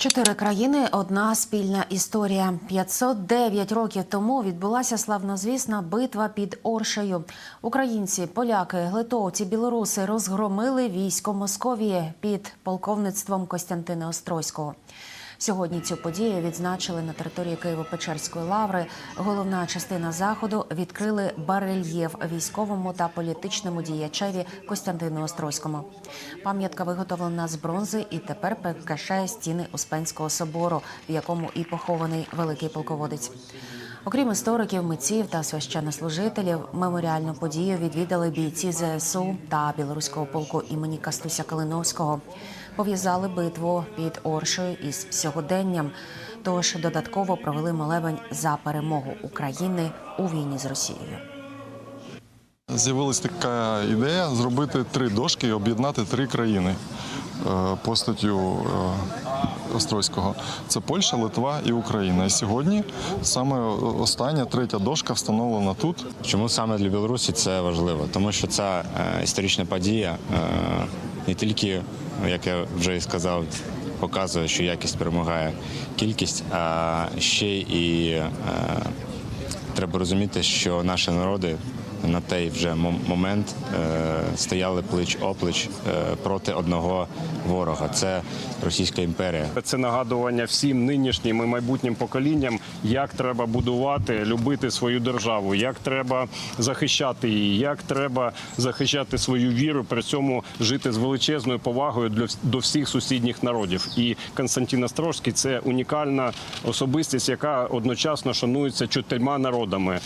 Чотири країни одна спільна історія. 509 років тому відбулася славнозвісна битва під Оршею. Українці, поляки, литовці, білоруси розгромили військо Московії під полковництвом Костянтина Острозького. Сьогодні цю подію відзначили на території Києво-Печерської лаври. Головна частина заходу відкрили барельєф військовому та політичному діячеві Костянтину Острозькому. Пам'ятка виготовлена з бронзи і тепер прикрашає стіни Успенського собору, в якому і похований великий полководець. Окрім істориків, митців та священнослужителів, меморіальну подію відвідали бійці ЗСУ та білоруського полку імені Кастуся Калиновського. Пов'язали битву під Оршею із сьогоденням. Тож додатково провели молебень за перемогу України у війні з Росією. З'явилась така ідея зробити три дошки і об'єднати три країни е, постаттю е, Острозького. Це Польща, Литва і Україна. І сьогодні саме остання третя дошка встановлена тут. Чому саме для Білорусі це важливо? Тому що ця е, історична подія е, не тільки, як я вже і сказав, показує, що якість перемагає кількість, а ще і е, треба розуміти, що наші народи на той вже мом- момент е, стояли плеч оплеч е, проти одного ворога. Це Російська імперія. Це нагадування всім нинішнім і майбутнім поколінням, як треба будувати, любити свою державу, як треба захищати її, як треба захищати свою віру, при цьому жити з величезною повагою для до всіх сусідніх народів. І Константин Острожський – це унікальна особистість, яка одночасно шанується чотирма народами.